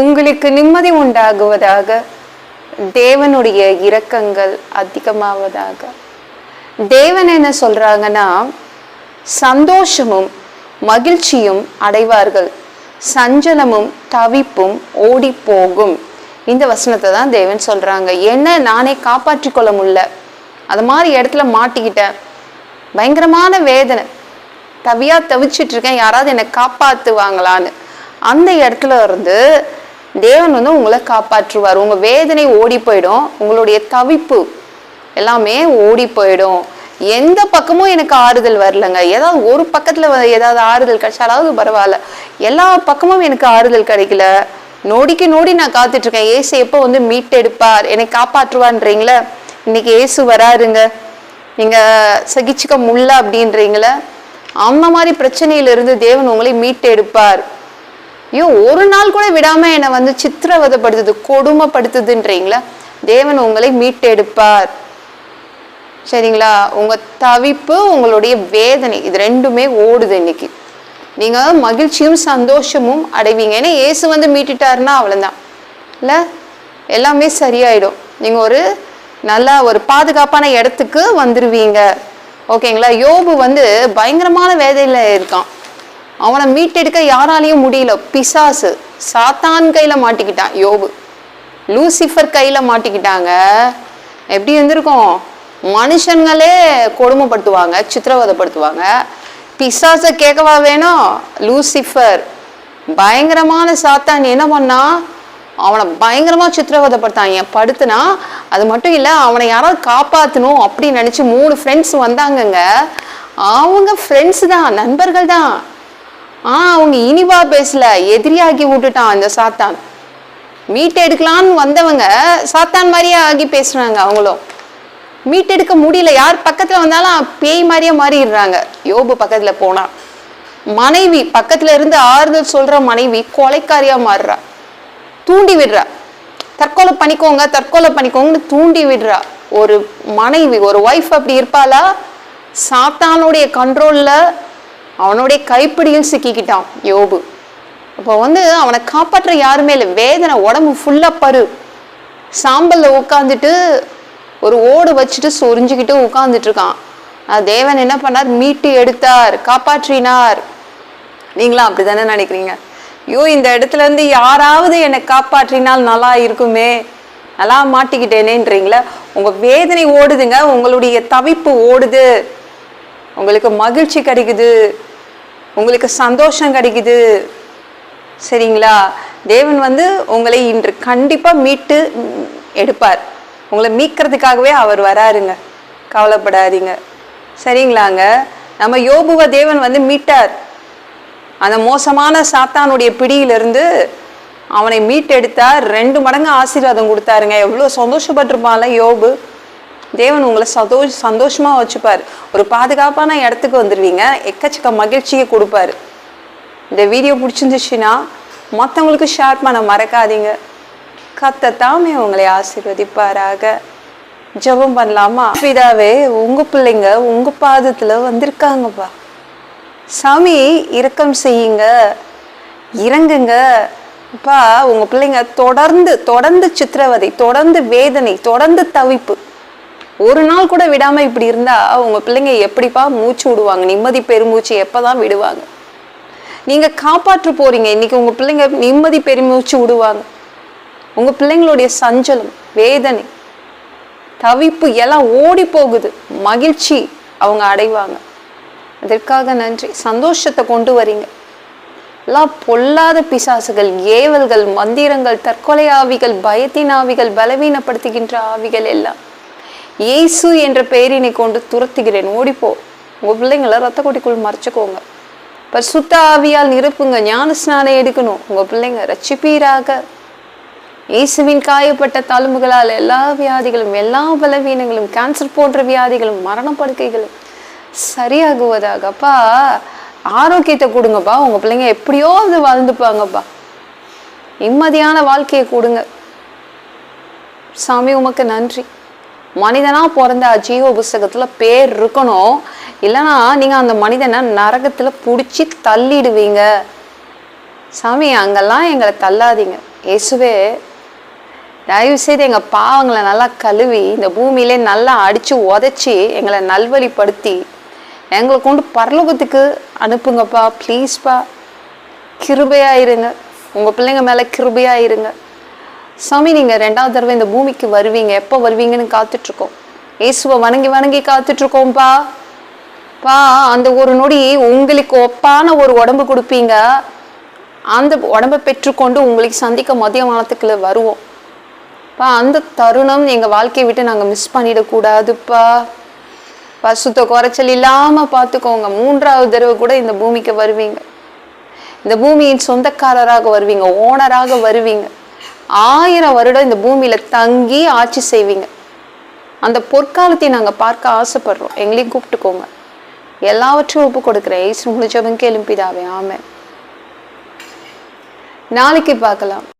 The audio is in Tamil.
உங்களுக்கு நிம்மதி உண்டாகுவதாக தேவனுடைய இரக்கங்கள் அதிகமாவதாக. தேவன் என்ன சொல்றாங்கன்னா சந்தோஷமும் மகிழ்ச்சியும் அடைவார்கள். சஞ்சலமும் தவிப்பும் ஓடி போகும் இந்த வசனத்தை தான் தேவன் சொல்றாங்க. என்ன? நானே காப்பாற்றி கொள்ள முடியல. அது மாதிரி இடத்துல மாட்டிக்கிட்டேன். பயங்கரமான வேதனை. தவியா தவிச்சிட்டு இருக்கேன். யாராவது என்னை காப்பாத்துவாங்களான்னு. அந்த இடத்துல இருந்து தேவன் வந்து உங்களை காப்பாற்றுவார். உங்கள் வேதனை ஓடி போயிடும் உங்களுடைய தவிப்பு எல்லாமே ஓடி போயிடும் எந்த பக்கமும் எனக்கு ஆறுதல் வரலங்க. ஏதாவது ஒரு பக்கத்தில் வ- ஏதாவது ஆறுதல் கிடைச்சாலாவது பரவாயில்ல. எல்லா பக்கமும் எனக்கு ஆறுதல் கிடைக்கல. நொடிக்கு நோடி நான் காத்துட்ருக்கேன். ஏசு எப்போ வந்து மீட்டெடுப்பார் என்னை காப்பாற்றுவான்றீங்களே? இன்னைக்கு ஏசு வராருங்க. நீங்கள் சகிச்சுக்க முடியல அப்படின்றீங்களே? அந்த மாதிரி பிரச்சனையில இருந்து தேவன் உங்களை மீட்டெடுப்பார் ஐயோ ஒரு நாள் கூட விடாம என்னை வந்து சித்திரவதைப்படுத்துது கொடுமைப்படுத்துதுன்றீங்களா? தேவன் உங்களை மீட்டெடுப்பார். சரிங்களா? உங்க தவிப்பு உங்களுடைய வேதனை இது ரெண்டுமே ஓடுது இன்னைக்கு. நீங்க மகிழ்ச்சியும் சந்தோஷமும் அடைவீங்க. ஏன்னா ஏசு வந்து மீட்டுட்டாருன்னா அவ்வளோதான் இல்லை? எல்லாமே சரியாயிடும். நீங்கள் ஒரு நல்ல ஒரு பாதுகாப்பான இடத்துக்கு வந்துடுவீங்க ஓகேங்களா? யோபு வந்து பயங்கரமான வேதையில் இருக்கான். அவனை மீட்டெடுக்க யாராலையும் முடியல. பிசாசு சாத்தான் கையில் மாட்டிக்கிட்டான் யோபு. லூசிஃபர் கையில் மாட்டிக்கிட்டாங்க. எப்படி இருந்திருக்கும்? மனுஷங்களே கொடுமைப்படுத்துவாங்க சித்திரவதைப்படுத்துவாங்க. பிசாசை கேட்கவா வேணும் லூசிஃபர். பயங்கரமான சாத்தான் என்ன பண்ணா? அவனை பயங்கரமாக சித்திரவதைப்படுத்தான். என் படுத்துனா அது மட்டும் இல்லை அவனை யாராவது காப்பாற்றணும் அப்படின்னு நினச்சி மூணு ஃப்ரெண்ட்ஸ் வந்தாங்கங்க. அவங்க ஃப்ரெண்ட்ஸ் தான் நண்பர்கள் தான். ஆ அவங்க இனிவா பேசல. எதிரியாகி விட்டுட்டான் அந்த சாத்தான். மீட்டெடுக்கலான்னு வந்தவங்க சாத்தான் மாதிரியே ஆகி பேசுறாங்க அவங்களும். மீட்டெடுக்க முடியல. யார் பக்கத்தில் வந்தாலும் பேய் மாதிரியே மாறிடுறாங்க. யோபு பக்கத்தில் போனால் மனைவி பக்கத்தில் இருந்து ஆறுதல் சொல்கிற மனைவி கொலைக்காரியாக மாறுறா. தூண்டி விடுறா. தற்கொலை பண்ணிக்கோங்க தற்கொலை பண்ணிக்கோங்கன்னு தூண்டி விடுறா. ஒரு மனைவி ஒரு ஒய்ஃப் அப்படி இருப்பாளா? சாத்தானுடைய கண்ட்ரோலில் அவனுடைய கைப்பிடியில் சிக்கிக்கிட்டான் யோபு. அப்போ வந்து அவனை காப்பாற்ற யாருமே இல்லை. வேதனை உடம்பு ஃபுல்லாக பரு. சாம்பலில் உட்காந்துட்டு ஒரு ஓடு வச்சுட்டு சொரிஞ்சுக்கிட்டு உட்காந்துட்டு இருக்கான். தேவன் என்ன பண்ணார்? மீட்டு எடுத்தார் காப்பாற்றினார். நீங்களும் அப்படிதானே நினைக்கிறீங்க? ஐயோ இந்த இடத்துல இருந்து யாராவது என்னை காப்பாற்றினால் நல்லா இருக்குமே. நல்லா மாட்டிக்கிட்டேனேன்றீங்களா. உங்கள் வேதனை ஓடுதுங்க. உங்களுடைய தவிப்பு ஓடுது. உங்களுக்கு மகிழ்ச்சி கிடைக்குது உங்களுக்கு சந்தோஷம் கிடைக்குது. சரிங்களா? தேவன் வந்து உங்களை இன்று கண்டிப்பாக மீட்டு எடுப்பார். உங்களை மீட்கிறதுக்காகவே அவர் வராருங்க. கவலைப்படாதீங்க. சரிங்களாங்க? நம்ம யோபுவ தேவன் வந்து மீட்டார். அந்த மோசமான சாத்தானுடைய பிடியிலிருந்து அவனை மீட்டெடுத்தார். ரெண்டு மடங்கு ஆசீர்வாதம் கொடுத்தாருங்க. எவ்வளோ சந்தோஷப்பட்டிருப்பான்ல யோபு. தேவன் உங்களை சதோஷ் சந்தோஷமாக வச்சுப்பார். ஒரு பாதுகாப்பான இடத்துக்கு வந்துடுவீங்க எக்கச்சக்க மகிழ்ச்சியை கொடுப்பாரு. இந்த வீடியோ பிடிச்சிருந்துச்சுன்னா மற்றவங்களுக்கு ஷேர் பண்ண மறக்காதீங்க. கத்தத்தாமே உங்களை ஆசீர்வதிப்பாராக. ஜெபம் பண்ணலாமா? பிதாவே உங்கள் பிள்ளைங்க உங்கள் பாதத்தில் வந்திருக்காங்கப்பா. சாமி இரக்கம் செய்யுங்க. இறங்குங்க. அப்பா உங்கள் பிள்ளைங்க தொடர்ந்து தொடர்ந்து சித்திரவதை தொடர்ந்து வேதனை தொடர்ந்து தவிப்பு. ஒரு நாள் கூட விடாம இப்படி இருந்தா உங்க பிள்ளைங்க எப்படிப்பா மூச்சு விடுவாங்க? நிம்மதி பெருமூச்சு எப்பதான் விடுவாங்க? நீங்க காப்பாற்ற போறீங்க. இன்னைக்கு உங்க பிள்ளைங்க நிம்மதி பெருமூச்சு விடுவாங்க. உங்க பிள்ளைங்களுடைய சஞ்சலம் வேதனை தவிப்பு எல்லாம் ஓடி போகுது. மகிழ்ச்சி அவங்க அடைவாங்க. அதற்காக நன்றி. சந்தோஷத்தை கொண்டு வரீங்க. எல்லாம் பொல்லாத பிசாசுகள் ஏவல்கள் மந்திரங்கள் தற்கொலை ஆவிகள் பயத்தின் ஆவிகள் பலவீனப்படுத்துகின்ற ஆவிகள் எல்லாம். இயேசு என்ற பெயரினை கொண்டு துரத்துகிறேன். ஓடிப்போ. உங்கள் பிள்ளைங்களை ரத்த கொட்டிக்குள் இப்போ சுத்த ஆவியால் நிரப்புங்க. ஞான ஸ்நானம் எடுக்கணும். உங்கள் பிள்ளைங்க ரட்சிப்பீராக இயேசுவின் காயப்பட்ட தழும்புகளால் எல்லா வியாதிகளும் எல்லா பலவீனங்களும் கேன்சர் போன்ற வியாதிகளும் மரணப்படுக்கைகளும் சரியாகுவதாகப்பா ஆரோக்கியத்தை கொடுங்கப்பா. உங்கள் பிள்ளைங்க எப்படியோ அது வாழ்ந்துப்பாங்கப்பா. நிம்மதியான வாழ்க்கையை கொடுங்க. சாமி உமக்கு நன்றி. மனிதனாக பிறந்த அஜீவ புஸ்தகத்தில் பேர் இருக்கணும். இல்லைன்னா நீங்கள் அந்த மனிதனை நரகத்தில் பிடிச்சி தள்ளிடுவீங்க. சாமி அங்கெல்லாம் எங்களை தள்ளாதீங்க. இயேசுவே தயவு செய்து எங்கள் பாவங்களை நல்லா கழுவி இந்த பூமியிலே நல்லா அடித்து உதச்சி எங்களை நல்வழிப்படுத்தி எங்களை கொண்டு பரலோகத்துக்கு அனுப்புங்கப்பா. ப்ளீஸ்ப்பா கிருபையாக இருங்க. உங்கள் பிள்ளைங்க மேலே கிருபையாக இருங்க. சாமி நீங்கள் ரெண்டாவது தடவை இந்த பூமிக்கு வருவீங்க. எப்போ வருவீங்கன்னு காத்துட்ருக்கோம். இயேசுவை வணங்கி வணங்கி காத்துட்ருக்கோம்ப்பா பா அந்த ஒரு நொடி உங்களுக்கு ஒப்பான ஒரு உடம்பு கொடுப்பீங்க. அந்த உடம்பை பெற்றுக்கொண்டு உங்களுக்கு சந்திக்க மதிய வானத்துக்குள்ள வருவோம். பா அந்த தருணம் எங்கள் வாழ்க்கையை விட்டு நாங்கள் மிஸ் பண்ணிடக்கூடாதுப்பா. பசுத்த குறைச்சல் இல்லாமல் பார்த்துக்கோங்க மூன்றாவது தடவை கூட இந்த பூமிக்கு வருவீங்க. இந்த பூமியின் சொந்தக்காரராக வருவீங்க. ஓனராக வருவீங்க. ஆயிரம் வருடம் இந்த பூமியில தங்கி ஆட்சி செய்வீங்க. அந்த பொற்காலத்தை நாங்கள் பார்க்க ஆசைப்படுறோம். எங்களையும் கூப்பிட்டுக்கோங்க. எல்லாவற்றையும் ஒப்பு கொடுக்குறேன். ஏசு முடிச்சவங்க கேளும்பிதாவே ஆமென். நாளைக்கு பார்க்கலாம்.